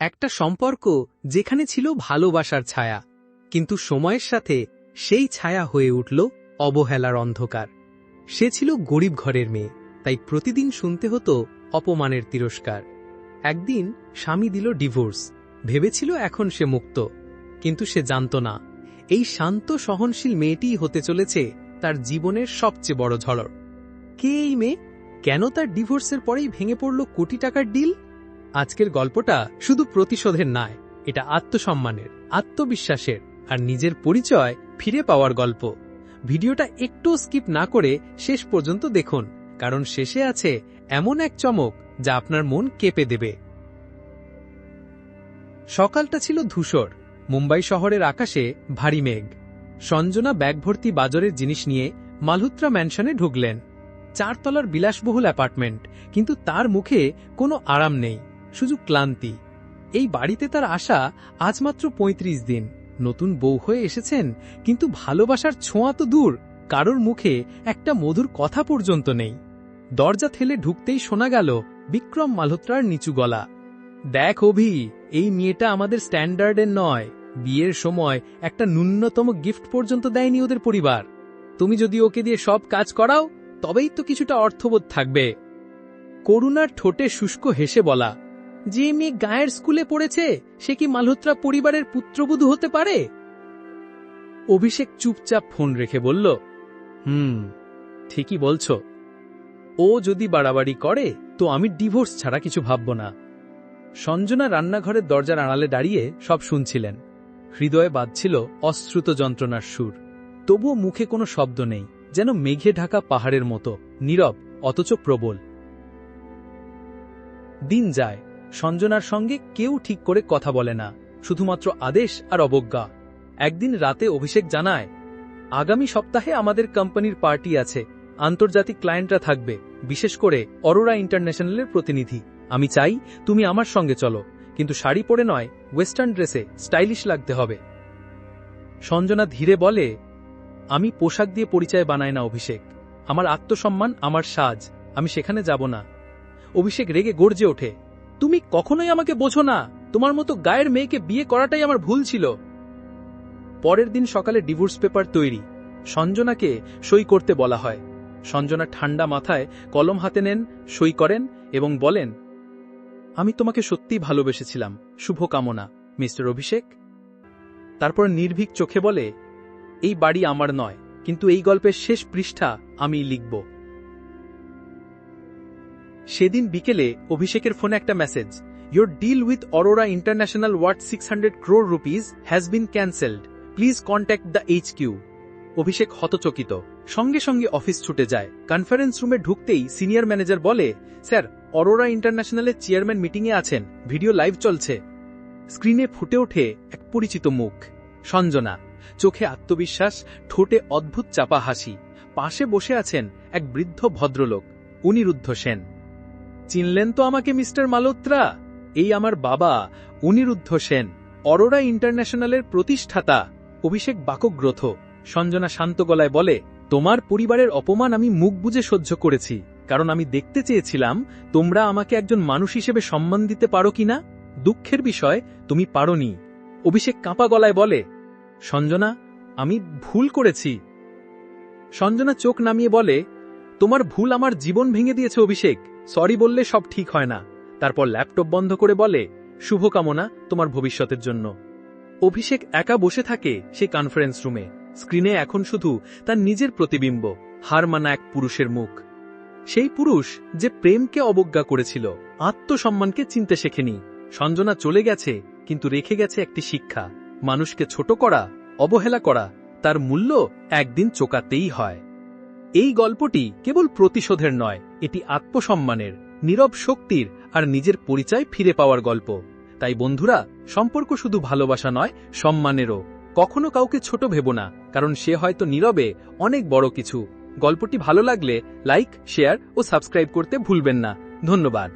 একটা সম্পর্ক যেখানে ছিল ভালোবাসার ছায়া, কিন্তু সময়ের সাথে সেই ছায়া হয়ে উঠল অবহেলার অন্ধকার। সে ছিল গরিব ঘরের মেয়ে, তাই প্রতিদিন শুনতে হতো অপমানের তিরস্কার। একদিন স্বামী দিল ডিভোর্স, ভেবেছিল এখন সে মুক্ত, কিন্তু সে জানত না, এই শান্ত সহনশীল মেয়েটিই হতে চলেছে তার জীবনের সবচেয়ে বড় ঝড়। কে এই মেয়ে? কেন তার ডিভোর্সের পরেই ভেঙে পড়ল কোটি টাকার ডিল? আজকের গল্পটা শুধু প্রতিশোধের নয়, এটা আত্মসম্মানের, আত্মবিশ্বাসের আর নিজের পরিচয় ফিরে পাওয়ার গল্প। ভিডিওটা একটু স্কিপ না করে শেষ পর্যন্ত দেখুন, কারণ শেষে আছে এমন এক চমক যা আপনার মন কেঁপে দেবে। সকালটা ছিল ধূসর, মুম্বাই শহরের আকাশে ভারী মেঘ। সঞ্জনা ব্যাগ ভর্তি বাজারের জিনিস নিয়ে মালহুত্রা ম্যানশনে ঢুকলেন। চারতলার বিলাসবহুল অ্যাপার্টমেন্ট, কিন্তু তার মুখে কোনো আরাম নেই। শুধু ক্লান্তি। এই বাড়িতে তার আসা আজ মাত্র ৩৫ দিন। নতুন বউ হয়ে এসেছেন, কিন্তু ভালোবাসার ছোঁয়া তো দূর। কারোর মুখে একটা মধুর কথা পর্যন্ত নেই। দরজা ঠেলে ঢুকতেই শোনা গেল বিক্রম মালহোত্রার নিচু গলা। দেখ অভি, এই মেয়েটা আমাদের স্ট্যান্ডার্ডের নয়। বিয়ের সময় একটা ন্যূনতম গিফট পর্যন্ত দেয়নি ওদের পরিবার। তুমি যদি ওকে দিয়ে সব কাজ করাও, তবেই তো কিছুটা অর্থবোধ থাকবে। করুণার ঠোঁটে শুষ্ক হেসে বলা যে মেয়ে গায়ের স্কুলে পড়েছে, সে কি মালহোত্রা পরিবারের পুত্রবধূ হতে পারে? অভিষেক চুপচাপ ফোন রেখে বলল, হুম, ঠিকই বলছ। ও যদি বাড়াবাড়ি করে, তো আমি ডিভোর্স ছাড়া কিছু ভাবব না। সঞ্জনা রান্নাঘরের দরজার আড়ালে দাঁড়িয়ে সব শুনছিলেন। হৃদয়ে বাজছিল অশ্রুত যন্ত্রণার সুর। তবুও মুখে কোনো শব্দ নেই, যেন মেঘে ঢাকা পাহাড়ের মতো, নীরব, অথচ প্রবল। দিন যায় সঞ্জনার সঙ্গে কেউ ঠিক করে কথা বলে না, শুধুমাত্র আদেশ আর অবজ্ঞা। একদিন রাতে অভিষেক জানায়, আগামী সপ্তাহে আমাদের কোম্পানির পার্টি আছে, আন্তর্জাতিক ক্লায়েন্টরা থাকবে, বিশেষ করে অরোরা ইন্টারন্যাশনালের প্রতিনিধি। আমি চাই তুমি আমার সঙ্গে চলো, কিন্তু শাড়ি পরে নয়, ওয়েস্টার্ন ড্রেসে স্টাইলিশ লাগতে হবে। সঞ্জনা ধীরে বলে, আমি পোশাক দিয়ে পরিচয় বানাই না অভিষেক। আমার আত্মসম্মান, আমার সাজ, আমি সেখানে যাব না। অভিষেক রেগে গর্জে ওঠে তুমি কখনোই আমাকে বোঝো না। তোমার মতো গায়ের মেয়েকে বিয়ে করাটাই আমার ভুল ছিল। পরের দিন সকালে ডিভোর্স পেপার তৈরি। সঞ্জনাকে সই করতে বলা হয়। সঞ্জনা ঠান্ডা মাথায় কলম হাতে নেন, সই করেন এবং বলেন, আমি তোমাকে সত্যিই ভালোবেসেছিলাম। শুভকামনা, মিস্টার অভিষেক। তারপর নির্ভীক চোখে বলে, এই বাড়ি আমার নয়, কিন্তু এই গল্পের শেষ পৃষ্ঠা আমি লিখব। সেদিন বিকেলে অভিষেকের ফোনে একটা message your deal with Aurora international worth six hundred crore rupees has been cancelled please contact the H Q Abhishek হতচকিত। সঙ্গে সঙ্গে অফিস ছুটে যায়। কনফারেন্স রুমে ঢুকতেই সিনিয়র ম্যানেজার বলে, স্যার অরোরা ইন্টারন্যাশনালের চেয়ারম্যান মিটিংয়ে আছেন। ভিডিও লাইভ চলছে। স্ক্রিনে ফুটে ওঠে এক পরিচিত মুখ, সঞ্জনা। চোখে আত্মবিশ্বাস, ঠোঁটে অদ্ভুত চাপা হাসি। পাশে বসে আছেন এক বৃদ্ধ ভদ্রলোক। অনিরুদ্ধ সেন। চিনলেন তো আমাকে মিস্টার মালোত্রা এই আমার বাবা, অনিরুদ্ধ সেন, অরোরা ইন্টারন্যাশনালের প্রতিষ্ঠাতা, অভিষেক বাকগ্রথ। সঞ্জনা শান্ত গলায় বলে, তোমার পরিবারের অপমান আমি মুখ বুঝে সহ্য করেছি, কারণ আমি দেখতে চেয়েছিলাম তোমরা আমাকে একজন মানুষ হিসেবে সম্মান দিতে পারো কিনা? দুঃখের বিষয়, তুমি পারোনি। অভিষেক কাঁপা গলায় বলে, সঞ্জনা, আমি ভুল করেছি। সঞ্জনা চোখ নামিয়ে বলে, তোমার ভুল আমার জীবন ভেঙে দিয়েছে অভিষেক। সরি বললে সব ঠিক হয় না। তারপর ল্যাপটপ বন্ধ করে বলে, শুভকামনা তোমার ভবিষ্যতের জন্য। অভিষেক একা বসে থাকে সে কনফারেন্স রুমে স্ক্রিনে এখন শুধু তার নিজের প্রতিবিম্ব, হার মানা এক পুরুষের মুখ। সেই পুরুষ যে প্রেমকে অবজ্ঞা করেছিল, আত্মসম্মানকে চিনতে শেখেনি। সঞ্জনা চলে গেছে, কিন্তু রেখে গেছে একটি শিক্ষা। মানুষকে ছোট করা, অবহেলা করা, তার মূল্য একদিন চোকাতেই হয়। এই গল্পটি কেবল প্রতিশোধের নয়, এটি আত্মসম্মানের, নীরব শক্তির আর নিজের পরিচয় ফিরে পাওয়ার গল্প। তাই বন্ধুরা, সম্পর্ক শুধু ভালোবাসা নয়, সম্মানেরও। কখনো কাউকে ছোট ভেব না, কারণ সে হয়তো নীরবে অনেক বড় কিছু। গল্পটি ভালো লাগলে লাইক, শেয়ার ও সাবস্ক্রাইব করতে ভুলবেন না। ধন্যবাদ।